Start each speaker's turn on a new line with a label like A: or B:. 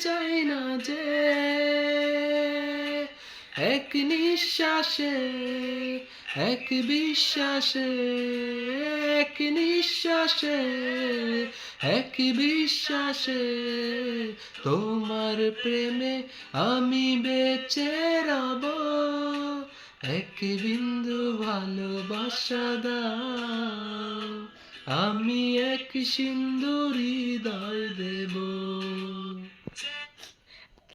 A: চাই না যে এক নিঃশ্বাসে, এক বিশ্বাসে, এক নিঃশ্বাসে, এক বিশ্বাসে তোমার প্রেমে আমি বেঁচে রব। এক বিন্দু ভালোবাসা দাও, আমি এক সিন্দুর হৃদয় দেব